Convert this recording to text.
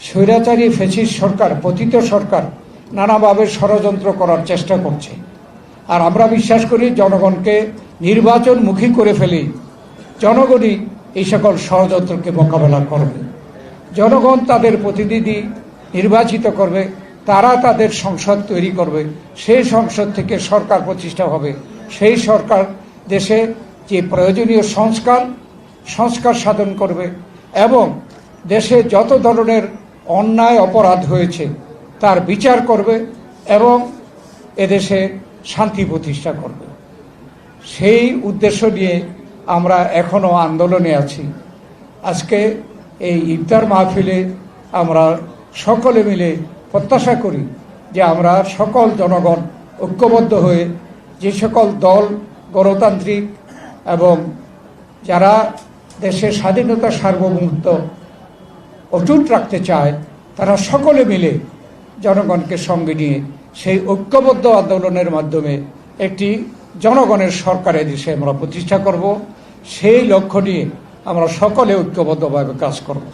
স্বৈরাচারী ফেসিস সরকার, পতিত সরকার নানাভাবে ষড়যন্ত্র করার চেষ্টা করছে। আর আমরা বিশ্বাস করি জনগণকে নির্বাচনমুখী করে ফেলেই জনগণই এই সকল ষড়যন্ত্রকে মোকাবেলা করবে। জনগণ তাদের প্রতিনিধি নির্বাচিত করবে, তারা তাদের সংসদ তৈরি করবে, সেই সংসদ থেকে সরকার প্রতিষ্ঠা হবে। সেই সরকার দেশে যে প্রয়োজনীয় সংস্কার সংস্কার সাধন করবে এবং দেশে যত ধরনের অন্যায় অপরাধ হয়েছে, তার বিচার করবে এবং এদেশে শান্তি প্রতিষ্ঠা করবে। সেই উদ্দেশ্য নিয়ে আমরা এখনও আন্দোলনে আছি। আজকে এই ইফতার মাহফিলে আমরা সকলে মিলে প্রত্যাশা করি যে আমরা সকল জনগণ ঐক্যবদ্ধ হয়ে যে সকল দল, গণতান্ত্রিক এবং যারা দেশের স্বাধীনতা সার্বভৌমত্ব অটুট রাখতে চায়, তারা সকলে মিলে জনগণকে সঙ্গে নিয়ে সেই ঐক্যবদ্ধ আন্দোলনের মাধ্যমে একটি জনগণের সরকারের দেশে আমরা প্রতিষ্ঠা করব। সেই লক্ষ্য নিয়ে আমরা সকলে ঐক্যবদ্ধভাবে কাজ করব।